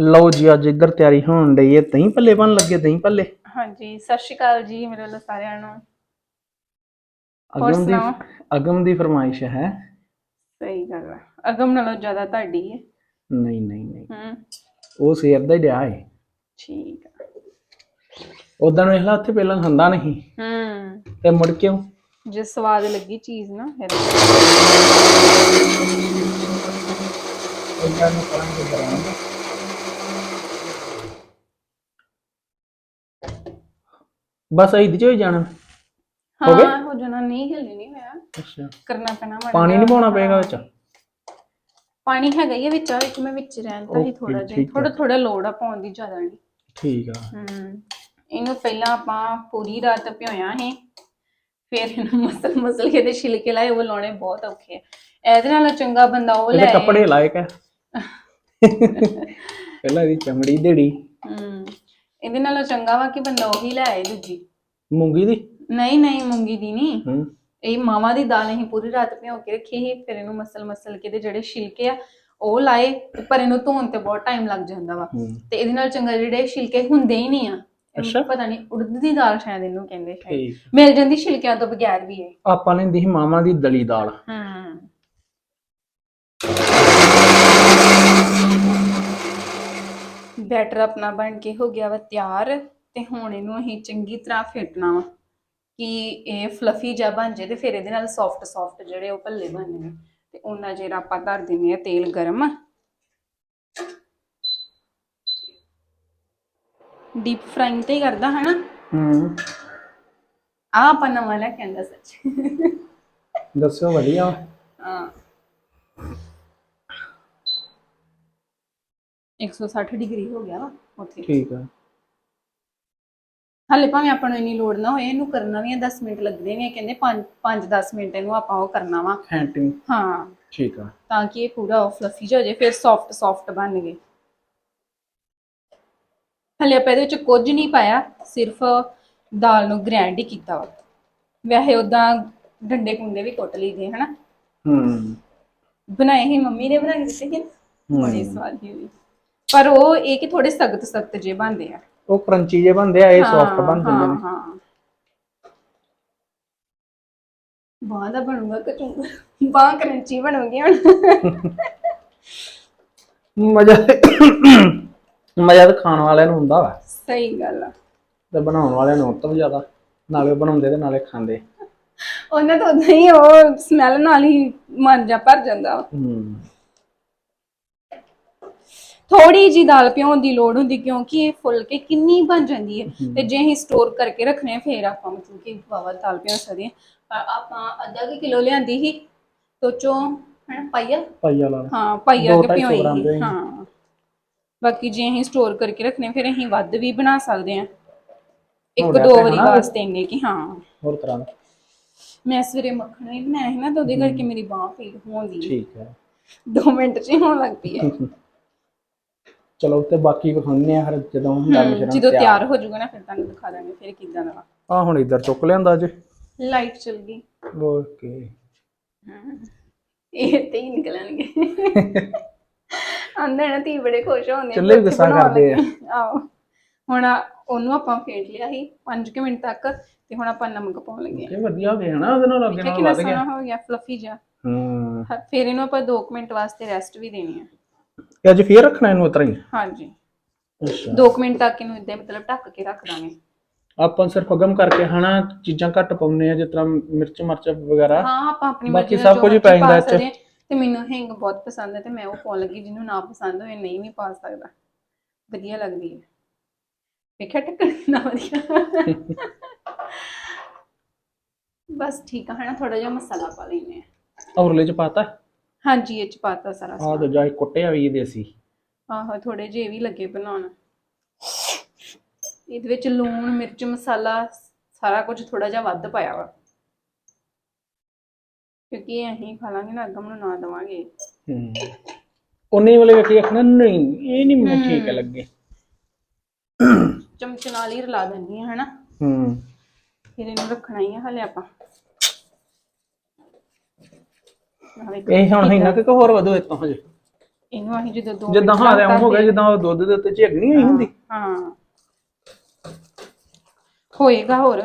ਲਓ ਜੀ ਅੱਜ ਇੱਧਰ ਤਿਆਰੀ ਹੋਣ ਡਈ ਹੈ। ਦਹੀਂ ਭੱਲੇ ਬਣ ਲੱਗੇ ਦਹੀਂ ਭੱਲੇ? ਹਾਂਜੀ ਸਤਿ ਸ਼੍ਰੀ ਅਕਾਲ ਜੀ ਮੇਰੇ ਵੱਲੋਂ ਸਾਰਿਆਂ ਨੂੰ। ਹੋਰ ਅਗਮ ਦੀ ਸੁਣਾਓ? ਅਗਮ ਦੀ ਫਰਮਾਇਸ਼ ਹੈ। ਸਹੀ ਗੱਲ ਹੈ ਅਗਮ ਨਾਲੋਂ ਜ਼ਿਆਦਾ ਤੁਹਾਡੀ ਹੈ। ਨਹੀਂ ਨਹੀਂ ਨਹੀਂ। ਹੂੰ। ਉਹ ਸਵੇਰ ਦਾ ਹੀ ਡਿਆ ਹੈ ਠੀਕ ਆ। ਉਦੋਂ ਵੇਖ ਲਾ ਉੱਥੇ ਪਹਿਲਾਂ ਖਾਂਦਾ ਨਹੀਂ। ਹੂੰ। ਤੇ ਮੁੜ ਕੇ ਉਹ ਜੇ ਸਵਾਦ ਲੱਗੀ ਚੀਜ਼ ਨਾ ਫਿਰ। ਇਹਨਾਂ ਨੂੰ ਕਰਾਂਗੇ ਕਰਾਂਗੇ ਬਸ ਇਹਦੇ ਚ ਹੀ ਜਾਣਾ। ਹੋ ਗਏ? ਹਾਂ ਹੋ ਜਾਣਾ ਨਹੀਂ ਹਿੱਲਣੀ ਨਹੀਂ ਹੋਇਆ। ਅੱਛਾ। ਕਰਨਾ ਪੈਣਾ ਮਾੜਾ ਪਾਣੀ ਨਹੀਂ ਜਿਹਾ। ਪਾਉਣਾ ਪਏਗਾ ਵਿੱਚ? ਪਾਣੀ ਹੈਗਾ ਹੀ ਆ ਵਿੱਚ ਵਿੱਚ ਮੈਂ ਵਿੱਚ ਰਹਿਣ ਤਾਂ ਹੀ Okay, ਥੋੜਾ ਜਿਹਾ। ਠੀਕ ਆ। ਥੋੜਾ ਥੋੜਾ ਲੋੜ ਆ ਪਾਉਣ ਦੀ ਜ਼ਿਆਦਾ ਨਹੀਂ। ਠੀਕ ਆ। ਹਮ ਇਹਨੂੰ ਪਹਿਲਾਂ ਆਪਾਂ ਪੂਰੀ ਰਾਤ ਭਿਓਇਆ ਸੀ। ਫਿਰ ਇਹਨੂੰ ਮਸਲ ਮਸਲ ਕੇ ਇਹਦੇ ਛਿਲਕੇ ਲਾਏ ਉਹ ਲਾਉਣੇ ਬਹੁਤ ਔਖੇ ਆ। ਇਹਦੇ ਨਾਲ ਚੰਗਾ ਬੰਦਾ ਉਹ ਇਹਦੇ ਲੈ ਕੱਪੜੇ ਲਾਇਕ ਹੈ ਪਹਿਲਾਂ ਇਹਦੀ ਚਮੜੀ ਦੇੜੀ। ਇਹਦੇ ਨਾਲੋਂ ਚੰਗਾ ਵਾ ਕਿ ਬੰਦਾ ਉਹੀ ਲੈ ਆਏ ਦੂਜੀ। ਮੂੰਗੀ ਦੀ? ਨਹੀਂ ਨਹੀਂ ਮੂੰਗੀ ਦੀ ਨਹੀਂ। ਹੂੰ। ਇਹ ਮਾਵਾਂ ਦੀ ਦਾਲ ਅਸੀਂ ਪੂਰੀ ਰਾਤ ਭਿਓ ਕੇ ਰੱਖੀ ਸੀ ਫਿਰ ਇਹਨੂੰ ਮਸਲ ਮਸਲ ਕੇ ਇਹਦੇ ਜਿਹੜੇ ਛਿਲਕੇ ਆ ਉਹ ਲਾਏ ਤੇ ਪਰ ਇਹਨੂੰ ਧੋਣ ਤੇ ਬਹੁਤ ਟਾਈਮ ਲੱਗ ਜਾਂਦਾ ਵਾ। ਹੂੰ। ਤੇ ਇਹਦੇ ਨਾਲ ਚੰਗਾ ਜਿਹੜੇ ਛਿਲਕੇ ਹੁੰਦੇ ਹੀ ਨਹੀਂ ਆ ਇਹਨੂੰ ਅੱਛਾ। ਪਤਾ ਨਹੀਂ ਉੜਦ ਦੀ ਦਾਲ ਸ਼ਾਇਦ ਇਹਨੂੰ ਕਹਿੰਦੇ ਸ਼ਾਇਦ। ਠੀਕ। ਮਿਲ ਜਾਂਦੀ ਛਿਲਕਿਆਂ ਤੋਂ ਬਗੈਰ ਵੀ ਹੈ ਆਪਾਂ ਲੈਂਦੀ ਸੀ ਮਾਵਾਂ ਦੀ ਦਲੀ ਦਾਲ। ਹਮ ਬੈਟਰ ਆਪਣਾ ਬਣ ਕੇ ਹੋ ਗਿਆ ਵਾ ਤਿਆਰ ਤੇ ਹੁਣ ਇਹਨੂੰ ਅਸੀਂ ਚੰਗੀ ਤਰ੍ਹਾਂ ਫੇਟਣਾ ਵਾ ਕਿ ਇਹ ਫਲਫੀ ਜਿਹਾ ਬਣ ਜੇ ਤੇ ਫਿਰ ਇਹਦੇ ਨਾਲ ਸੌਫਟ ਸੌਫਟ ਜਿਹੜੇ ਉਹ ਭੱਲੇ ਬਣਨੇ ਤੇ ਉਹਨਾਂ ਜਿਹੜਾ ਆਪਾਂ ਧਰ ਦਿੰਨੇ ਆ ਤੇਲ ਗਰਮ। ਡੀਪ ਫਰਾਈਂਗ ਤੇ ਕਰਦਾ ਹਨਾ? ਹੂੰ। ਆ ਆਪਾਂ ਨਵਾਂ ਲੈ ਕੇ ਆਂਦਾ ਸੱਚ। ਦੱਸਿਓ ਵਧੀਆ। ਹਾਂ। 160 ਡਿਗਰੀ ਹੋ ਗਿਆ ਵਾ ਉੱਥੇ। ਠੀਕ ਆ। ਹਾਲੇ ਭਾਵੇਂ ਆਪਾਂ ਨੂੰ ਇੰਨੀ ਲੋੜ ਨਾ ਹੋਏ ਇਹਨੂੰ ਕਰਨਾ ਵੀ ਆ 10 ਮਿੰਟ ਲੱਗਦੇ ਨੇ ਕਹਿੰਦੇ 5 5-10 ਮਿੰਟ ਇਹਨੂੰ ਆਪਾਂ ਉਹ ਕਰਨਾ ਵਾ। ਹੈਂਟਿੰਗ ਹਾਂ। ਠੀਕ ਆ। ਤਾਂ ਕਿ ਇਹ ਪੂਰਾ ਫਲਫੀ ਜਿਹਾ ਹੋ ਜਾਏ ਫਿਰ ਸੌਫਟ ਸੌਫਟ ਬਣ ਗਏ। ਹਲੇ ਆਪਾਂ ਇਹਦੇ ਵਿੱਚ ਕੁਝ ਨਹੀਂ ਪਾਇਆ ਸਿਰਫ ਦਾਲ ਨੂੰ ਗ੍ਰਾਈਂਡ ਹੀ ਕੀਤਾ ਵਾ। ਵੈਸੇ ਉਦਾਂ ਡੰਡੇ ਕੁੰਡੇ ਵੀ ਕੁੱਟ ਲਈਦੇ ਹਨਾ। ਹੂੰ। ਬਣਾਏ ਹੀ ਮੰਮੀ ਨੇ ਬਣਾ ਕੇ ਦਿੱਤੇ ਹੂੰ। ਬੜੀ ਸਵਾਦ ਹੀ ਹੋਈ ਪਰ ਉਹ ਇਹ ਕਿ ਥੋੜੇ ਸਖਤ ਸਖਤ ਜੇ ਬਣਦੇ ਆ। ਉਹ ਕਰੰਚੀ ਜੇ ਬਣਦੇ ਆ ਇਹ ਸੌਫਟ ਬਣ ਜਾਂਦੇ ਨੇ। ਹਾਂ। ਬਾਹ ਦਾ ਬਣੂਗਾ ਕਚੂੰਗਾ ਬਾਹ ਕਰੰਚੀ ਬਣੂਗੀ ਹੁਣ। ਮਜ਼ਾ ਮਜ਼ਾ ਤਾਂ ਖਾਣ ਵਾਲਿਆਂ ਨੂੰ ਹੁੰਦਾ ਵਾ। ਸਹੀ ਗੱਲ ਆ। ਤੇ ਬਣਾਉਣ ਵਾਲਿਆਂ ਨੂੰ ਉਹ ਤੋਂ ਵੀ ਜ਼ਿਆਦਾ। ਨਾਲੇ ਬਣਾਉਂਦੇ ਤੇ ਨਾਲੇ ਖਾਂਦੇ। ਉਹਨਾਂ ਤੋਂ ਉਦਾਂ ਹੀ ਉਹ ਸਮੈਲ ਨਾਲ ਹੀ ਮਨ ਜਾ ਭਰ ਜਾਂਦਾ। ਹੂੰ। ਥੋੜੀ ਜੀ ਦਾਲ ਪਿਉਣ ਦੀ ਲੋੜ ਹੁੰਦੀ ਕਿਉਂਕਿ ਇਹ ਫੁੱਲ ਕੇ ਕਿੰਨੀ ਬਣ ਜਾਂਦੀ ਹੈ। ਤੇ ਜੇ ਅਸੀਂ ਸਟੋਰ ਕਰਕੇ ਰੱਖਣੇ ਆ ਫੇਰ ਆਪਾਂ ਮਤਲਬ ਕਿ ਵਾਵਾ ਦਾਲ ਪਿਓ ਸਕਦੇ ਹਾਂ। ਪਰ ਆਪਾਂ ਅੱਧਾ ਕੁ ਕਿਲੋ ਲਿਆਂਦੀ ਸੀ ਤੋ ਚੋਂ ਹੈ ਪਾਈਆ? ਪਾਈਆ ਲਾ। ਹਾਂ ਪਾਈਆ ਕੇ ਦੇ ਹੀ। ਬਾਕੀ ਜੇ ਅਸੀਂ ਸਟੋਰ ਕਰਕੇ ਰੱਖਣੇ ਫਿਰ ਅਸੀਂ ਵੱਧ ਵੀ ਬਣਾ ਸਕਦੇ ਹੋ। ਇੱਕ ਦੋ ਵਾਰੀ? ਵਾਸਤੇ ਇੰਨੇ ਕਿ ਹਾਂ। ਹੋਰ ਤਰ੍ਹਾਂ। ਮੈਂ ਸਵੇਰੇ ਮੱਖਣ ਹੀ ਬਣਾਇਆ ਸੀ ਨਾ ਤਾਂ ਉਹਦੇ ਕਰਕੇ ਮੇਰੀ ਬਾਹ ਪੀੜ ਹੋਉਂਦੀ ਠੀਕ ਹੈ। 2 ਮਿੰਟ 'ਚ ਹੀ ਹੋਣ ਲੱਗ ਪਈ ਹੈ। ਚਲੋ ਤੇ ਬਾਕੀ ਵਿਖਾਉਂਦੇ ਆ ਫਿਰ ਜਦੋਂ ਹੁੰਦਾ ਹਮ, ਮਿਸ਼ਰਣ ਜਦੋਂ ਤਿਆਰ। ਹੋ ਜਾਊਗਾ ਨਾ ਫਿਰ ਤੁਹਾਨੂੰ ਦਿਖਾ ਦਾਂਗੇ ਫਿਰ ਕਿਦਾਂ ਦਾ ਆ ਹੁਣ ਇੱਧਰ ਚੁੱਕ ਲਿਆਂਦਾ ਜੇ। ਲਾਈਟ ਚਲ ਗਈ। ਓਕੇ। ਇਹ ਤੇ ਹੀ ਨਿਕਲਣਗੇ। ਆਂਦੇ ਨਾ ਤੀ ਬੜੇ ਖੁਸ਼ ਹੁੰਦੇ ਚੱਲੇ ਵੀ ਗੁੱਸਾ ਕਰਦੇ ਆ। ਆਹੋ। ਹੁਣ ਆ- ਉਹਨੂੰ ਆਪਾਂ ਫੇਟ ਲਿਆ ਸੀ 5 ਮਿੰਟ ਤੱਕ ਤੇ ਹੁਣ ਆਪਾਂ ਨਮਕ ਪਾਉਣ ਲੱਗੇ ਆ। ਇਹ ਵਧੀਆ ਹੋ ਗਿਆ ਨਾ ਉਹਦੇ ਨਾਲ ਅੱਗੇ ਕਿ ਨਾਲ ਕਿੰਨਾ ਵੱਧ ਗਿਆ। ਸੋਹਣਾ ਹੋ ਗਿਆ ਫਲਫੀ ਜਿਹਾ। ਹਾਂ, ਫਿਰ ਇਹਨੂੰ ਆਪਾਂ 2 ਮਿੰਟ ਵਾਸਤੇ ਰੈਸਟ ਵੀ ਦੇਣੀ ਆ। ਤੇ ਅੱਜ ਫੇਰ ਰੱਖਣਾ ਇਹਨੂੰ ਉਤਰਾ ਹੀ? ਹਾਂਜੀ। ਅੱਛਾ। 2 ਮਿੰਟ ਤੱਕ ਇਹਨੂੰ ਇਦਾਂ ਮਤਲਬ ਢੱਕ ਕੇ ਰੱਖ ਦਾਂਗੇ। ਆਪਾਂ ਸਿਰਫ ਅਗਮ ਕਰਕੇ ਹਨਾ ਚੀਜ਼ਾਂ ਘੱਟ ਪਾਉਨੇ ਆ ਜਿਸ ਤਰ੍ਹਾਂ ਮਿਰਚ ਮਰਚ ਵਗੈਰਾ। ਹਾਂ ਆਪਾਂ ਆਪਣੀ ਬਾਕੀ ਸਭ ਕੁਝ ਪੈ ਜਾਂਦਾ ਹਾਂ। ਤੇ ਮੈਨੂੰ ਹਿੰਗ ਬਹੁਤ ਪਸੰਦ ਹੈ ਤੇ ਮੈਂ ਉਹ ਪਾਉਣ ਲੱਗੀ ਜਿਹਨੂੰ ਨਾ ਪਸੰਦ ਹੋਏ ਨਹੀਂ ਵੀ ਪਾ ਸਕਦਾ। ਵਧੀਆ ਲੱਗਦੀ ਹੈ। ਵੇਖਿਆ ਟੱਕਰ ਕਿੰਨਾ ਵਧੀਆ। ਬਸ ਠੀਕ ਆ ਹਨਾ ਥੋੜਾ ਜਿਹਾ ਮਸਾਲਾ ਪਾ ਲੈਨੇ ਆ ਔਰਲੇ ਚ ਪਾਤਾ? ਹਾਂਜੀ ਇਹ ਚ ਪਾਤਾ ਸਾਰਾ ਆ ਤਾਂ ਜਾਈ ਕੁੱਟਿਆ ਵੀ ਦੇਸੀ ਆਹੋ ਥੋੜੇ ਜਿਹੇ ਵੀ ਲੱਗੇ ਬਣਾਉਣ। ਇਹਦੇ ਵਿੱਚ ਲੂਣ ਮਿਰਚ ਮਸਾਲਾ ਸਾਰਾ ਕੁਝ ਥੋੜਾ ਜਿਹਾ ਵੱਧ ਪਾਇਆ ਵਾ। ਕਿਉਂਕਿ ਇਹ ਅਸੀਂ ਖਾ ਲਾਂਗੇ ਨਾ ਅਗਮ ਨੂੰ ਨਾ ਦਵਾਂਗੇ। ਹੂੰ। ਉਹਨੇ ਵਾਲੇ ਵੇਖੀ ਆਖਣਾ ਨਹੀਂ ਇਹ ਨਹੀਂ ਮੈਨੂੰ ਠੀਕ ਲੱਗੇ। ਚਮਚ ਨਾਲ ਹੀ ਰਲਾ ਦਿੰਦੀ ਆ ਹਨਾ। ਹੂੰ। ਫਿਰ ਇਹਨੂੰ ਰੱਖਣਾ ਹੀ ਆ ਹਲੇ ਆਪਾਂ। ਆਹ ਇਹ ਹੁਣ ਹੈਗਾ ਕਿ ਹੋਰ ਵਧੋ ਇਤੋਂ ਹਜੇ। ਇਹਨੂੰ ਅਸੀਂ ਜਦੋਂ ਦੋ ਜਿੱਦਾਂ ਹਾਂ ਐਂ ਹੋ ਗਿਆ ਜਿੱਦਾਂ ਉਹ ਦੁੱਧ ਦੇ ਉੱਤੇ ਝੇਗਣੀ ਹੋਈ ਹੁੰਦੀ। ਹਾਂ। ਹੋਏਗਾ ਹੋਰ।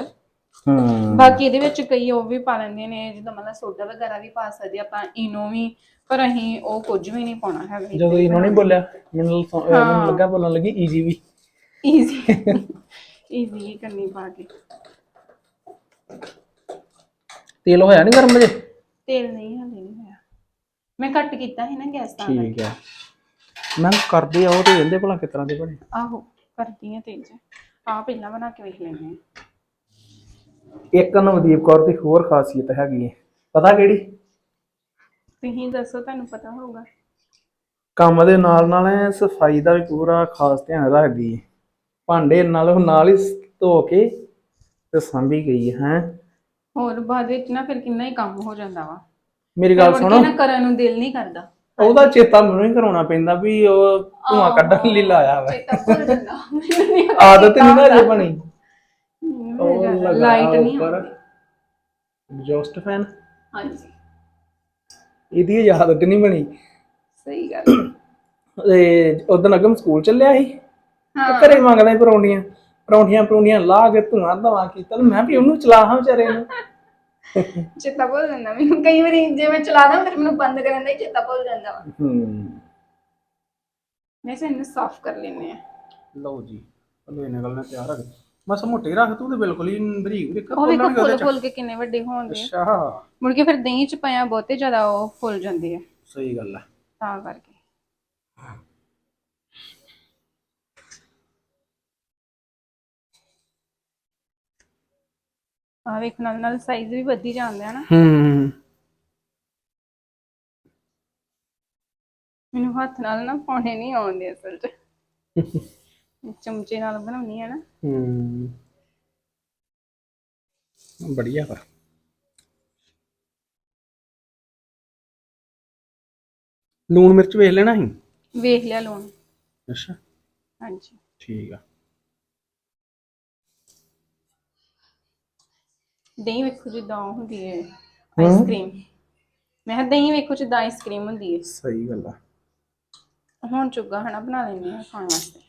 ਹੂੰ। ਬਾਕੀ ਇਹਦੇ ਵਿੱਚ ਕਈ ਉਹ ਵੀ ਪਾ ਲੈਂਦੇ ਨੇ ਜਿੱਦਾਂ ਮਤਲਬ ਸੋਡਾ ਵਗੈਰਾ ਵੀ ਪਾ ਸਕਦੇ ਆਪਾਂ ਇਨੋ ਵੀ ਪਰ ਅਸੀਂ ਉਹ ਕੁਝ ਵੀ ਨਹੀਂ ਪਾਉਣਾ ਹੈਗਾ ਜਦੋਂ ਇਹਨਾਂ ਨੇ ਬੋਲਿਆ ਮੈਨੂੰ ਲ- ਮੈਨੂੰ ਲੱਗਾ ਬੋਲਣ ਲੱਗੀ ਈਜੀ ਵੀ। ਈਜ਼ੀ ਈਜ਼ੀ ਕਰਨੀ ਪਾ ਕੇ। ਤੇਲ ਹੋਇਆ ਨਹੀਂ ਗਰਮ ਜੇ ਤੇਲ ਨਹੀਂ ਹਲੇ ਨਹੀਂ ਹੋਇਆ। ਮੈਂ ਕੱਟ ਕੀਤਾ ਸੀ ਨਾ ਗੈਸ ਤਾਂ ਠੀਕ ਹੈ। ਮੈਂ ਕਰਦੇ ਆ ਉਹ ਤੇ ਕਹਿੰਦੇ ਭਲਾ ਕਿਸ ਤਰ੍ਹਾਂ ਦੇ ਬਣੇ? ਆਹੋ ਕਰਦੀ ਆ ਚ ਆ ਪਹਿਲਾਂ ਬਣਾ ਕੇ ਵੇਖ ਲੈਂਦੇ ਹਾਂ ਇੱਕ ਨਵਦੀਪ ਕੌਰ ਦੀ ਹੋਰ ਖਾਸੀਅਤ ਹੈਗੀ ਹੈ। ਪਤਾ ਕਿਹੜੀ? ਤੁਸੀਂ ਦੱਸੋ ਤੁਹਾਨੂੰ ਪਤਾ ਹੋਊਗਾ। ਕੰਮ ਦੇ ਨਾਲ ਨਾਲ ਸਫ਼ਾਈ ਦਾ ਵੀ ਪੂਰਾ ਖਾਸ ਧਿਆਨ ਰੱਖਦੀ ਹੈ। ਭਾਂਡੇ ਨਾਲ ਨਾਲ ਹੀ ਧੋ ਕੇ ਤੇ ਸਾਂਭੀ ਗਈ ਹੈ ਹੈਂ। ਹੋਰ ਬਾਅਦ ਵਿੱਚ ਨਾ ਫਿਰ ਕਿੰਨਾ ਹੀ ਕੰਮ ਹੋ ਜਾਂਦਾ ਵਾ। ਮੇਰੀ ਗੱਲ ਸੁਣੋ। ਨਾ ਕਰਨ ਨੂੰ ਦਿਲ ਨਹੀਂ ਕਰਦਾ। ਉਹਦਾ ਚੇਤਾ ਮੈਨੂੰ ਹੀ ਕਰਾਉਣਾ ਪੈਂਦਾ ਵੀ ਉਹ ਧੂਆਂ ਕੱਢਣ ਲਈ ਲਾਇਆ ਵਾ। ਚੇਤਾ ਭੁੱਲ ਜਾਂਦਾ। ਆਦਤ ਨਹੀਂ ਨਾ ਅਜੇ ਬਣੀ। ਉਹ ਲਾਈਟ ਨਹੀਂ ਆਉਂਦੀ। Exhaust fan. ਹਾਂਜੀ। ਇਹਦੀ ਆਦਤ ਨਹੀਂ ਬਣੀ। ਸਹੀ ਗੱਲ ਤੇ ਉਦੋਂ ਅਗਮ ਸਕੂਲ ਚੱਲਿਆ ਸੀ? ਹਾਂ। ਘਰੇ ਮੰਗਦਾ ਸੀ ਪਰੌਂਠੀਆਂ। ਪਰੌਂਠੀਆਂ ਪਰੌਂਠੀਆਂ ਲਾ ਕੇ ਧੂਆਂ ਧਵਾ ਕੀਤਾ ਤੇ ਮੈਂ ਵੀ ਉਹਨੂੰ ਚਲਾ ਹਾਂ ਵਿਚਾਰੇ ਨੂੰ। ਚੇਤਾ ਭੁੱਲ ਜਾਂਦਾ ਮੈਨੂੰ। ਕਈ ਵਾਰੀ ਜੇ ਮੈਂ ਚਲਾਦਾ ਫਿਰ ਮੈਨੂੰ ਬੰਦ ਕਰਨ ਦਾ ਹੀ ਚੇਤਾ ਭੁੱਲ ਜਾਂਦਾ ਵਾ। ਹੂੰ। ਵੈਸੇ ਇਹਨੂੰ ਸਾਫ਼ ਕਰ ਲੈਨੇ ਆ ਲਓ ਜੀ ਹਲਵੇ ਨਿਕਲਣਾ ਤਿਆਰ ਹੈ ਬਸ ਮੋਟੇ ਰੱਖ ਤੂੰ ਤੇ ਬਿਲਕੁਲ ਹੀ ਬਰੀਕ। ਦੇਖ ਉਹ ਵੇਖੋ ਫੁੱਲ ਫੁੱਲ ਕੇ ਕਿੰਨੇ ਵੱਡੇ ਹੋਣਗੇ। ਅੱਛਾ। ਮੁੜ ਕੇ ਫਿਰ ਦਹੀਂ ਚ ਪਾਇਆ ਬਹੁਤੇ ਜ਼ਿਆਦਾ ਉਹ ਫੁੱਲ ਜਾਂਦੇ ਆ। ਸਹੀ ਗੱਲ ਹੈ ਤਾਂ ਕਰਕੇ। ਆ ਵੇਖ ਨਾਲ ਨਾਲ ਸਾਈਜ਼ ਵੀ ਵੱਧੀ ਜਾਂਦੇ ਆ ਨਾ। ਹੂੰ। ਮੈਨੂੰ ਹੱਥ ਨਾਲ ਨਾ ਪਾਉਣੇ ਨਹੀਂ ਆਉਂਦੇ ਅਸਲ 'ਚ। ਚਮਚੇ ਨਾਲ ਬਣਾਉਣੀ ਆ ਨਾ। ਹੂੰ। ਬੜੀਆ ਵਾ। ਲੂਣ ਮਿਰਚ ਵੇਖ ਲੈਣਾ ਸੀ? ਵੇਖ ਲਿਆ ਲੂਣ। ਅੱਛਾ। ਹਾਂਜੀ। ਠੀਕ ਆ। ਦਹੀਂ ਵੇਖੋ ਜਿੱਦਾਂ ਉਹ ਹੁੰਦੀ ਹੈ ਆਈਸਕ੍ਰੀਮ ਮੈਂ ਕਿਹਾ ਦਹੀਂ ਵੇਖੋ ਜਿੱਦਾਂ ਆਈਸਕ੍ਰੀਮ ਹੁੰਦੀ ਹੈ। ਸਹੀ ਗੱਲ ਆ। ਹੁਣ ਚੁੱਗਾ ਹਨਾ ਬਣਾ ਲੈਂਦੇ ਆ ਖਾਣ ਵਾਸਤੇ।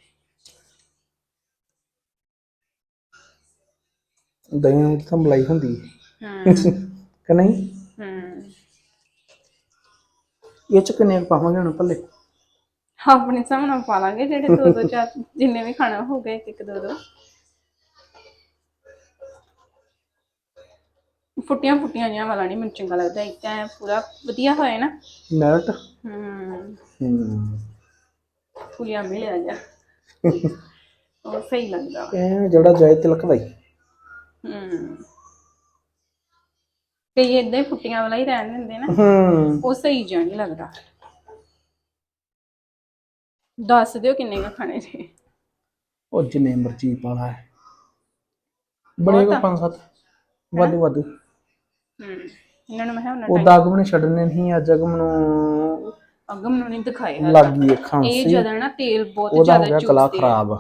ਦਹੀਂ ਨੂੰ ਤਾਂ ਮਲਾਈ ਹੁੰਦੀ। ਹੈ। ਹੂੰ ਕਿ ਨਹੀਂ? ਹੂੰ। ਇਹ ਚ ਕਿੰਨੇ ਕੁ ਪਾਵਾਂਗੇ ਹੁਣ ਭੱਲੇ? ਆਪਣੇ ਸਾਹਮਣੇ ਪਾ ਲਾਂਗੇ ਜਿਹੜੇ ਦੋ ਦੋ ਚਾਰ ਜਿੰਨੇ ਵੀ ਖਾਣਾ ਹੋਊਗਾ ਇੱਕ ਇੱਕ ਦੋ ਦੋ ਫੁੱਟੀਆਂ ਫੁੱਟੀਆਂ ਜਿਹਾ ਵਾਲਾ ਨਹੀਂ ਮੈਨੂੰ ਚੰਗਾ ਲੱਗਦਾ ਇੱਕ ਤਾਂ ਐਂ ਪੂਰਾ ਵਧੀਆ ਹੋਏ ਨਾ। ਮੈਲਟ ਹੂੰ। ਫੁੱਲਿਆ ਮਿਲਿਆ ਜਾ ਉਹ ਸਹੀ ਲੱਗਦਾ। ਵਾ। ਇਹ ਜਿਹੜਾ ਜਾਇ ਤਿਲਕਦਾ ਹੀ ਹੂੰ। ਕਈ ਏਦਾਂ ਹੀ ਫੁੱਟੀਆਂ ਵਾਲਾ ਹੀ ਰਹਿਣ ਦਿੰਦੇ ਨਾ। ਹੂੰ। ਉਹ ਸਹੀ ਜਿਹਾ ਨਹੀਂ ਲੱਗਦਾ। ਦੱਸ ਦਿਓ ਕਿੰਨੇ ਕੁ ਖਾਣੇ ਜੀ ਉਹ ਜਿੰਨੇ ਮਰਜ਼ੀ ਪਾਲਾ ਹੈ ਬਣੇ ਕੋ ਪੰਜ ਸੱਤ। ਵਾਧੂ ਵਾਧੂ ਹੂੰ ਇਹਨਾਂ ਨੂੰ ਮੈਂ ਕਿਹਾ ਉਹਨਾਂ ਉਹ ਦਾਗ ਨੇ ਛੱਡਨੇ ਨਹੀਂ ਅੱਜ ਅਗਮ ਨੂੰ ਅਗਮ ਨੂੰ ਨਹੀਂ ਦਿਖਾਏ ਹਾਲੇ ਲੱਗ ਗਈ ਇਹ ਖਾਂਸੀ ਜਦੋਂ ਨਾ ਤੇਲ ਬਹੁਤ ਉਹਦਾ ਹੋ ਜ਼ਿਆਦਾ ਗਿਆ ਗਲਾ ਚੂਸਦੇ ਆ। ਖਰਾਬ।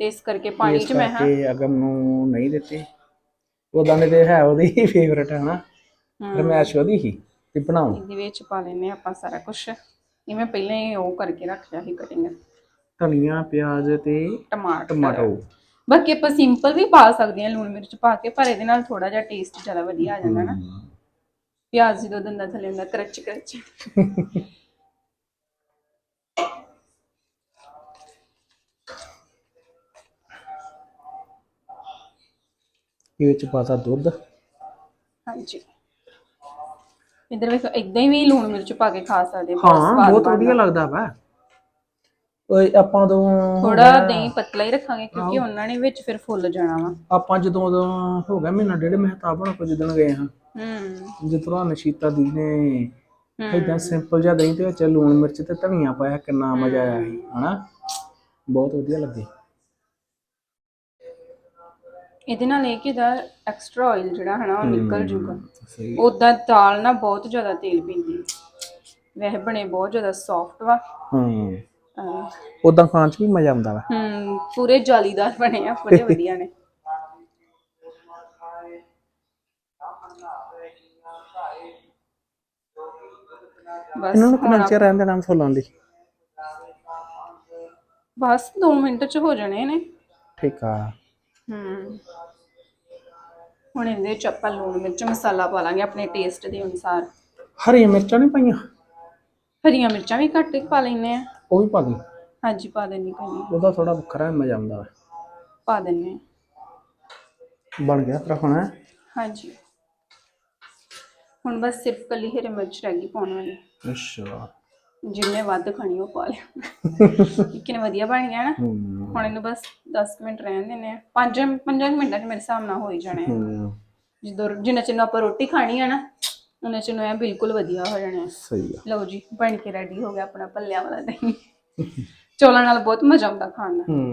ਤੇ ਇਸ ਕਰਕੇ ਪਾਣੀ ਇਸ ਚ ਮੈਂ ਹਾਂ ਕਰਕੇ ਅਗਮ ਨੂੰ ਨਹੀਂ ਦਿੱਤੇ। ਉਹਦਾ ਨੇ ਤੇ ਹੈ ਉਹਦੀ ਫੇਵਰਟ ਹੈ ਨਾ। ਰਮੈਸ਼ ਉਹਦੀ ਹੀ ਤੇ ਬਣਾਉ ਇਹਦੇ ਵਿੱਚ ਪਾ ਲੈਨੇ ਆਪਾਂ ਸਾਰਾ ਕੁਝ ਇਹ ਮੈਂ ਪਹਿਲਾਂ ਹੀ ਉਹ ਕਰਕੇ ਰੱਖ ਲਿਆ ਸੀ ਕਟਿੰਗ ਧਨੀਆ ਪਿਆਜ਼ ਤੇ ਟਮਾਟਰ। ਟਮਾਟੋ ਬਾਕੀ ਆਪਾਂ ਸਿੰਪਲ ਵੀ ਪਾ ਸਕਦੇ ਹਾਂ ਲੂਣ ਮਿਰਚ ਪਾ ਕੇ ਪਰ ਇਹਦੇ ਨਾਲ ਥੋੜਾ ਜਿਹਾ ਟੇਸਟ ਜ਼ਿਆਦਾ ਵਧੀਆ ਆ ਜਾਂਦਾ ਨਾ। ਪਿਆਜ਼ ਜਦੋਂ ਦੰਦਾਂ ਥੱਲੇ ਹੁੰਦਾ ਕਰਚ ਕਰਚ ਇਹ ਵਿੱਚ ਪਾਤਾ ਦੁੱਧ। ਹਾਂਜੀ। ਇਧਰ ਵੇਖੋ ਇਦਾਂ ਹੀ ਵੀ ਲੂਣ ਮਿਰਚ ਪਾ ਕੇ ਖਾ ਸਕਦੇ ਬਹੁਤ ਹਾਂ ਸਵਾਦ ਬਹੁਤ ਬਣਦਾ। ਵਧੀਆ ਲੱਗਦਾ ਵਾ। ਓਏ ਆਪਾਂ ਉਦੋਂ ਥੋੜਾ ਦਹੀਂ ਪਤਲਾ ਹੀ ਰੱਖਾਂਗੇ ਕਿਉਂਕਿ ਉਹਨਾਂ ਨੇ ਵਿੱਚ ਫਿਰ ਫੁੱਲ ਜਾਣਾ ਵਾ। ਆਪਾਂ ਜਦੋਂ ਉਦੋਂ ਹੋ ਗਿਆ ਮਹੀਨਾ ਡੇਢ ਮਹਿਤਾਬ ਹੋਣਾ ਕੋ ਜਿੱਦਣ ਗਏ ਹਾਂ। ਹੂੰ। ਜਿੱਦੋਂ ਨਸ਼ੀਤਾ ਦੀ ਨੇ ਇਦਾਂ ਸਿੰਪਲ ਜਿਹਾ ਦਹੀਂ ਦੇ ਵਿੱਚ ਲੂਣ ਮਿਰਚ ਤੇ ਧਨੀਆ ਪਾਇਆ ਕਿੰਨਾ ਮਜ਼ਾ ਆਇਆ ਸੀ ਹਨਾ? ਬਹੁਤ ਵਧੀਆ ਲੱਗੇ। ਇਹਦੇ ਨਾਲ ਇਹ ਕਿ ਦਾ ਐਕਸਟਰਾ ਆਇਲ ਜਿਹੜਾ ਹੈ ਨਾ ਉਹ ਨਿਕਲ ਜੂਗਾ। ਉਦਾਂ ਦਾਲ ਨਾ ਬਹੁਤ ਜ਼ਿਆਦਾ ਤੇਲ ਪੀਂਦੀ। ਵੈਸੇ ਬਣੇ ਬਹੁਤ ਜ਼ਿਆਦਾ ਸੌਫਟ ਵਾ। ਹੂੰ। ਉਦਾਂ ਖਾਣ ਚ ਵੀ ਮਜ਼ਾ ਆਉਂਦਾ ਵਾ। ਹੂੰ ਪੂਰੇ ਜਾਲੀਦਾਰ ਬਣੇ ਆ ਬੜੇ ਵਧੀਆ ਨੇ। ਬਸ ਇਹਨਾਂ ਨੂੰ ਕਿੰਨਾ ਚਿਰ ਰਹਿੰਦੇ ਨਾਮ ਫੁੱਲਾਂ ਦੀ? ਬਸ 2 ਮਿੰਟ ਚ ਹੋ ਜਾਣੇ ਨੇ। ਠੀਕ ਆ। ਹੂੰ। ਹੁਣ ਇਹਦੇ ਵਿੱਚ ਆਪਾਂ ਲੂਣ ਮਿਰਚ ਮਸਾਲਾ ਪਾ ਲਾਂਗੇ ਆਪਣੇ ਟੇਸਟ ਦੇ ਅਨੁਸਾਰ। ਹਰੀਆਂ ਮਿਰਚਾਂ ਨਹੀਂ ਪਾਈਆਂ? ਹਰੀਆਂ ਮਿਰਚਾਂ ਵੀ ਘੱਟ ਹੀ ਪਾ ਲੈਨੇ ਆ। ਉਹ ਵੀ ਪਾ ਦੀ। ਹਾਂਜੀ ਪਾ ਦੇਣੀ ਕੋਈ ਉਹਦਾ ਥੋੜਾ ਵੱਖਰਾ ਮਜ਼ਾ ਆਉਂਦਾ ਵਾ। ਪਾ ਦਿੰਨੇ ਬਣ ਗਿਆ ਤੇਰਾ ਹੁਣ ਹੈਂ? ਹਾਂਜੀ। ਹੁਣ ਬਸ ਸਿਰਫ ਕੱਲੀ ਹਰੀ ਮਿਰਚ ਰਹਿ ਗਈ ਪਾਉਣ ਵਾਲੀ। ਅੱਛਾ। ਜਿੰਨੇ ਵੱਧ ਖਾਣੀ ਉਹ ਪਾ ਲਿਆ ਕਿੰਨੇ ਵਧੀਆ ਬਣ ਗਿਆ ਨਾ। ਹੂੰ। ਹੁਣ ਇਹਨੂੰ ਬਸ 10 ਮਿੰਟ ਰਹਿਣ ਦਿੰਨੇ ਆ 5 5 ਮਿੰਟਾਂ 'ਚ ਮੇਰੇ ਹਿਸਾਬ ਨਾਲ ਹੋ ਹੀ ਜਾਣੇ ਆ। ਹੂੰ। ਜਦੋਂ ਜਿੰਨਾ ਚਿਰ ਨੂੰ ਆਪਾਂ ਰੋਟੀ ਖਾਣੀ ਆ ਨਾ ਉਹਨਾਂ ਚਿਰ ਨੂੰ ਇਹ ਬਿਲਕੁਲ ਵਧੀਆ ਹੋ ਜਾਣਾ। ਸਹੀ ਆ। ਲਓ ਜੀ ਬਣ ਕੇ ਰੈਡੀ ਹੋ ਗਿਆ ਆਪਣਾ ਭੱਲਿਆਂ ਵਾਲਾ ਦਹੀਂ। ਚੌਲਾਂ ਨਾਲ ਬਹੁਤ ਮਜ਼ਾ ਆਉਂਦਾ ਖਾਣ ਦਾ ਹੂੰ।